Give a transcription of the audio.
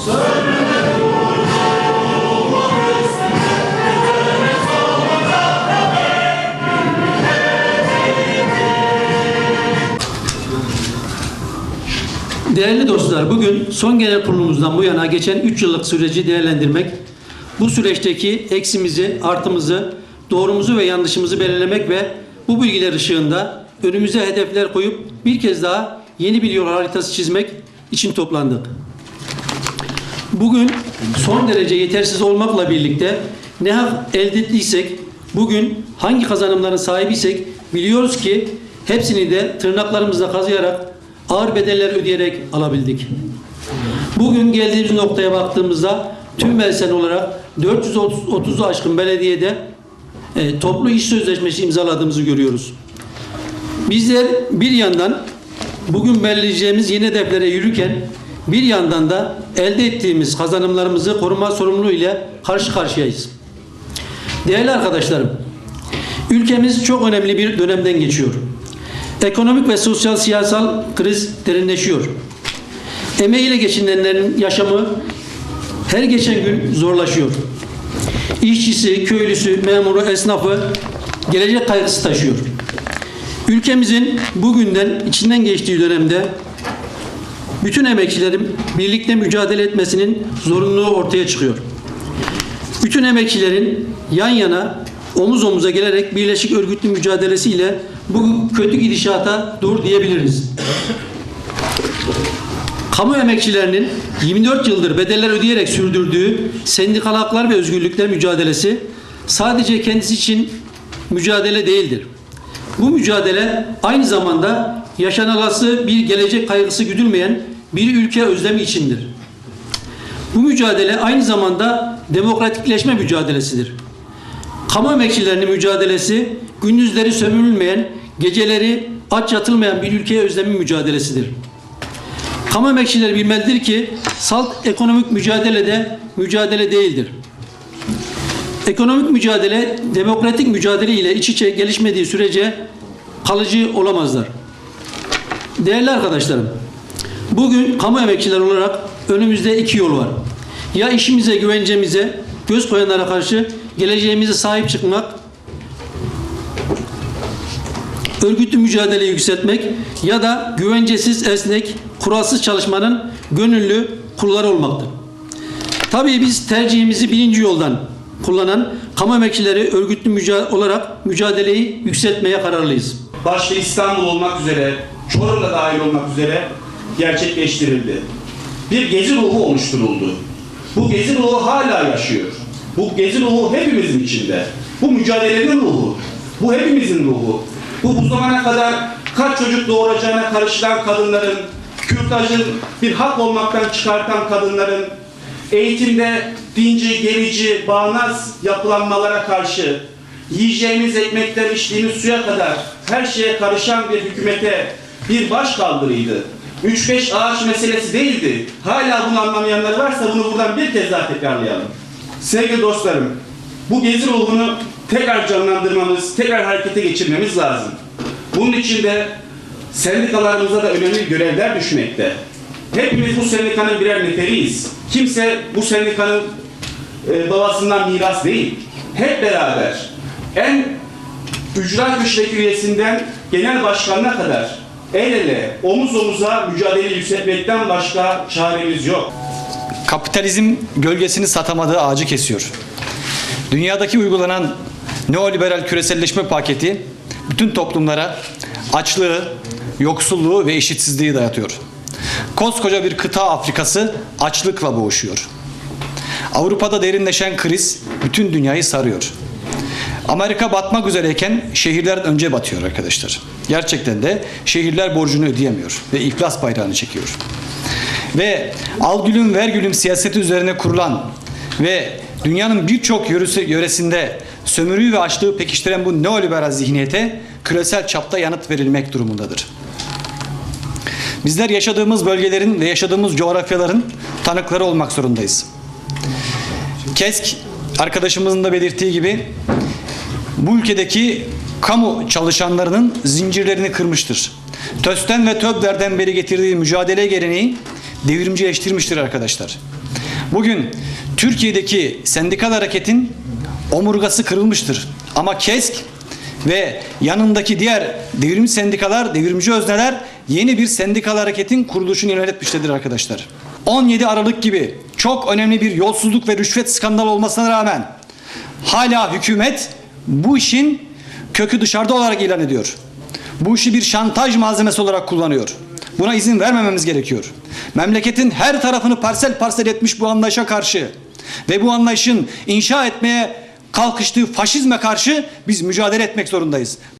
So Değerli dostlar, bugün son genel kurulumuzdan bu yana geçen 3 yıllık süreci değerlendirmek, bu süreçteki eksimizi, artımızı, doğrumuzu ve yanlışımızı belirlemek ve bu bilgiler ışığında önümüze hedefler koyup bir kez daha yeni bir yol haritası çizmek için toplandık. Bugün son derece yetersiz olmakla birlikte ne hak elde ettiysek, bugün hangi kazanımların sahibiysek biliyoruz ki hepsini de tırnaklarımızla kazıyarak ağır bedeller ödeyerek alabildik. Bugün geldiğimiz noktaya baktığımızda tüm Belsen olarak 430'u aşkın belediyede e, toplu iş sözleşmesi imzaladığımızı görüyoruz. Bizler bir yandan bugün belirleyeceğimiz yeni hedeflere yürürken bir yandan da elde ettiğimiz kazanımlarımızı koruma sorumluluğu ile karşı karşıyayız. Değerli arkadaşlarım, ülkemiz çok önemli bir dönemden geçiyor. Ekonomik ve sosyal siyasal kriz derinleşiyor. Emeğiyle geçinenlerin yaşamı her geçen gün zorlaşıyor. İşçisi, köylüsü, memuru, esnafı gelecek kaygısı taşıyor. Ülkemizin bugünden içinden geçtiği dönemde bütün emekçilerin birlikte mücadele etmesinin zorunluluğu ortaya çıkıyor. Bütün emekçilerin yan yana omuz omuza gelerek birleşik örgütlü mücadelesiyle bu kötü gidişata dur diyebiliriz. Kamu emekçilerinin 24 yıldır bedeller ödeyerek sürdürdüğü sendikal haklar ve özgürlükler mücadelesi sadece kendisi için mücadele değildir. Bu mücadele aynı zamanda yaşanılası bir gelecek kaygısı güdülmeyen bir ülke özlemi içindir. Bu mücadele aynı zamanda demokratikleşme mücadelesidir. Kamu emekçilerinin mücadelesi gündüzleri sömürülmeyen, geceleri aç yatılmayan bir ülkeye özlemi mücadelesidir. Kamu emekçileri bilmelidir ki salt ekonomik mücadelede mücadele değildir. Ekonomik mücadele demokratik mücadele ile iç içe gelişmediği sürece kalıcı olamazlar. Değerli arkadaşlarım, bugün kamu emekçileri olarak önümüzde iki yol var. Ya işimize, güvencemize göz koyanlara karşı geleceğimize sahip çıkmak, örgütlü mücadele yükseltmek ya da güvencesiz, esnek, kuralsız çalışmanın gönüllü kulları olmaktır. Tabii biz tercihimizi birinci yoldan kullanan kamu emekçileri örgütlü müca olarak mücadeleyi yükseltmeye kararlıyız. başta İstanbul olmak üzere, Çorum'da dahil olmak üzere gerçekleştirildi. Bir gezi ruhu oluşturuldu. Bu gezi ruhu hala yaşıyor. Bu gezi ruhu hepimizin içinde. Bu mücadelenin ruhu. Bu hepimizin ruhu. Bu bu zamana kadar kaç çocuk doğuracağına karışılan kadınların, kürtajın bir hak olmaktan çıkartan kadınların, eğitimde dinci, gerici, bağnaz yapılanmalara karşı yiyeceğimiz ekmekten içtiğimiz suya kadar her şeye karışan bir hükümete bir baş kaldırıydı. 3-5 ağaç meselesi değildi. Hala bunu anlamayanlar varsa bunu buradan bir kez daha tekrarlayalım. Sevgili dostlarım, bu gezi ruhunu tekrar canlandırmamız, tekrar harekete geçirmemiz lazım. Bunun için de sendikalarımıza da önemli görevler düşmekte. Hepimiz bu sendikanın birer neferiyiz. Kimse bu sendikanın e, babasından miras değil. Hep beraber en ücra güçteki üyesinden genel başkanına kadar el ele, omuz omuza mücadele yükseltmekten başka çaremiz yok. Kapitalizm gölgesini satamadığı ağacı kesiyor. Dünyadaki uygulanan neoliberal küreselleşme paketi bütün toplumlara açlığı, yoksulluğu ve eşitsizliği dayatıyor. Koskoca bir kıta Afrikası açlıkla boğuşuyor. Avrupa'da derinleşen kriz bütün dünyayı sarıyor. Amerika batmak üzereyken şehirler önce batıyor arkadaşlar. Gerçekten de şehirler borcunu ödeyemiyor ve iflas bayrağını çekiyor. Ve al gülüm ver gülüm siyaseti üzerine kurulan ve dünyanın birçok yöresi- yöresinde sömürüyü ve açlığı pekiştiren bu neoliberal zihniyete küresel çapta yanıt verilmek durumundadır. Bizler yaşadığımız bölgelerin ve yaşadığımız coğrafyaların tanıkları olmak zorundayız. KESK arkadaşımızın da belirttiği gibi bu ülkedeki kamu çalışanlarının zincirlerini kırmıştır. TÖS'ten ve TÖB'lerden beri getirdiği mücadele geleneği devrimcileştirmiştir arkadaşlar. Bugün Türkiye'deki sendikal hareketin omurgası kırılmıştır. Ama KESK ve yanındaki diğer devrimci sendikalar, devrimci özneler yeni bir sendikal hareketin kuruluşunu ilan etmişlerdir arkadaşlar. 17 Aralık gibi çok önemli bir yolsuzluk ve rüşvet skandalı olmasına rağmen hala hükümet bu işin kökü dışarıda olarak ilan ediyor. Bu işi bir şantaj malzemesi olarak kullanıyor. Buna izin vermememiz gerekiyor. Memleketin her tarafını parsel parsel etmiş bu anlayışa karşı ve bu anlayışın inşa etmeye kalkıştığı faşizme karşı biz mücadele etmek zorundayız.